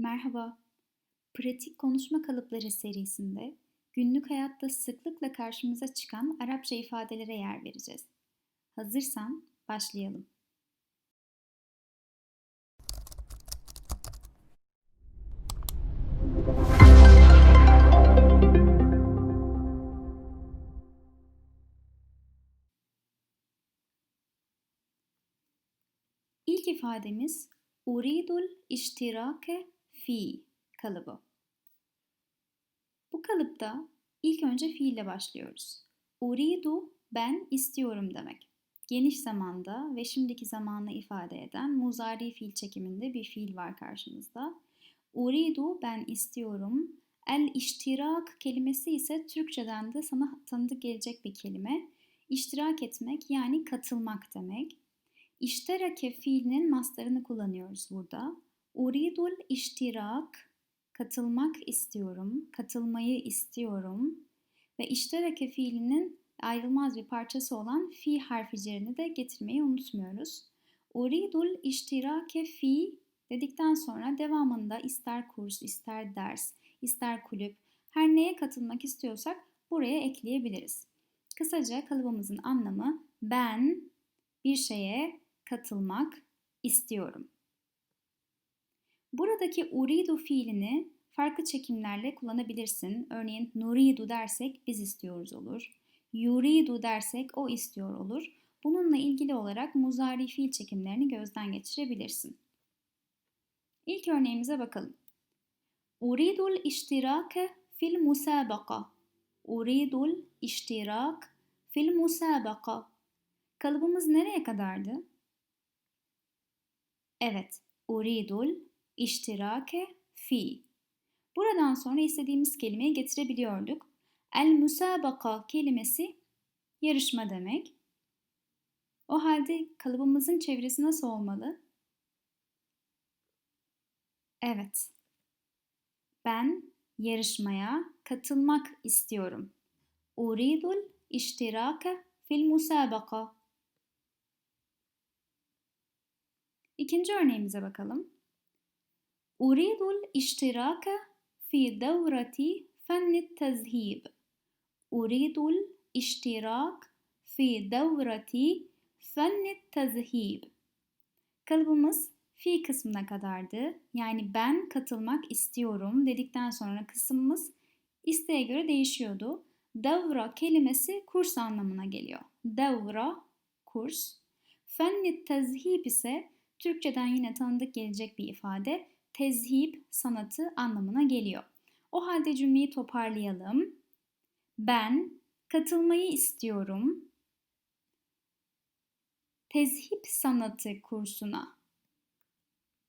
Merhaba. Pratik konuşma kalıpları serisinde günlük hayatta sıklıkla karşımıza çıkan Arapça ifadelere yer vereceğiz. Hazırsan başlayalım. İlk ifademiz uridul iştirake fi kalıbı. Bu kalıpta ilk önce fiille başlıyoruz. Uridu ben istiyorum demek. Geniş zamanda ve şimdiki zamanla ifade eden muzari fiil çekiminde bir fiil var karşımızda. Uridu ben istiyorum. El iştirak kelimesi ise Türkçeden de sana tanıdık gelecek bir kelime. İştirak etmek yani katılmak demek. İşterake fiilinin mastarını kullanıyoruz burada. Uridul iştirak, katılmak istiyorum, katılmayı istiyorum. Ve işterake fiilinin ayrılmaz bir parçası olan fi harfi cerini de getirmeyi unutmuyoruz. Uridul iştirake fi dedikten sonra devamında ister kurs, ister ders, ister kulüp, her neye katılmak istiyorsak buraya ekleyebiliriz. Kısaca kalıbımızın anlamı ben bir şeye katılmak istiyorum. Buradaki uridu fiilini farklı çekimlerle kullanabilirsin. Örneğin nuridu dersek biz istiyoruz olur. Yuridu dersek o istiyor olur. Bununla ilgili olarak muzari fiil çekimlerini gözden geçirebilirsin. İlk örneğimize bakalım. Uridul iştirake fil musabaka. Uridul iştirak fil musabaka. Kalıbımız nereye kadardı? Evet, uridul iştirake fi. Buradan sonra istediğimiz kelimeyi getirebiliyorduk. El musabaka kelimesi yarışma demek. O halde kalıbımızın çevirisi nasıl olmalı? Evet. Ben yarışmaya katılmak istiyorum. Uridul iştirake fil musabaka. İkinci örneğimize bakalım. Uridul iştiraka fi devrati fennit tezhib. Uridul iştirak fi devrati fennit tezhib. Kalıbımız fi kısmına kadardı. Yani ben katılmak istiyorum dedikten sonra kısmımız isteğe göre değişiyordu. Devra kelimesi kurs anlamına geliyor. Devra, kurs. Fennit tezhib ise Türkçeden yine tanıdık gelecek bir ifade tezhib sanatı anlamına geliyor. O halde cümleyi toparlayalım. Ben katılmayı istiyorum. Tezhip sanatı kursuna.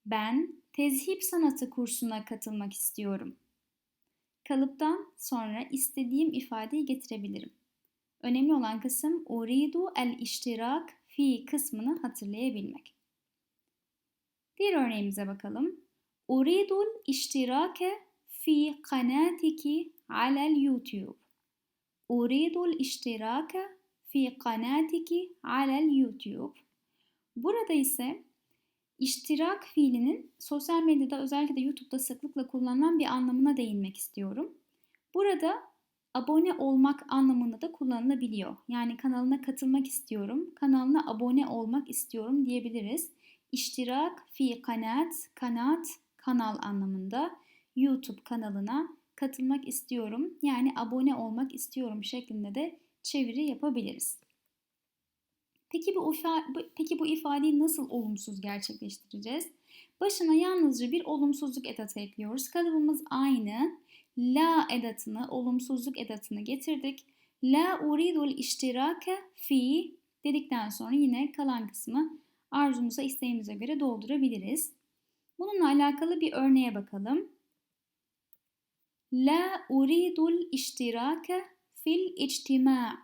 Ben tezhip sanatı kursuna katılmak istiyorum. Kalıptan sonra istediğim ifadeyi getirebilirim. Önemli olan kısım uridu el iştirak fi kısmını hatırlayabilmek. Diğer örneğimize bakalım. Uridul iştirake fi kanatiki alel YouTube. Uridul iştirake fi kanatiki alel YouTube. Burada ise iştirak fiilinin sosyal medyada özellikle de YouTube'da sıklıkla kullanılan bir anlamına değinmek istiyorum. Burada abone olmak anlamında da kullanılabiliyor. Yani kanalına katılmak istiyorum, kanalına abone olmak istiyorum diyebiliriz. İştirak fi kanat, kanat, kanal anlamında YouTube kanalına katılmak istiyorum. Yani abone olmak istiyorum şeklinde de çeviri yapabiliriz. Peki bu, peki bu ifadeyi nasıl olumsuz gerçekleştireceğiz? Başına yalnızca bir olumsuzluk edatı ekliyoruz. Kalıbımız aynı. La edatını, olumsuzluk edatını getirdik. La uridul iştirake fi dedikten sonra yine kalan kısmı arzumuza, isteğimize göre doldurabiliriz. Bununla alakalı bir örneğe bakalım. La uridul iştirake fil ictima'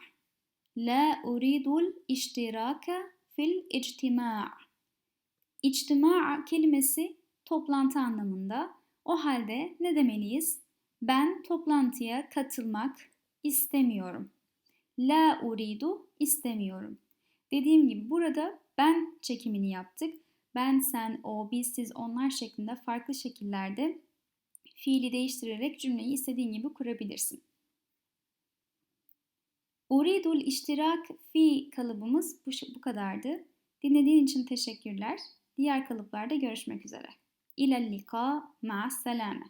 La uridul iştirake fil ictima' İctima' kelimesi toplantı anlamında. O halde ne demeliyiz? Ben toplantıya katılmak istemiyorum. La uridu istemiyorum. Dediğim gibi burada ben çekimini yaptık. Ben, sen, o, biz, siz, onlar şeklinde farklı şekillerde fiili değiştirerek cümleyi istediğin gibi kurabilirsin. Uridul iştirak fi kalıbımız bu, bu kadardı. Dinlediğin için teşekkürler. Diğer kalıplarda görüşmek üzere. İlel lika ma'as selame.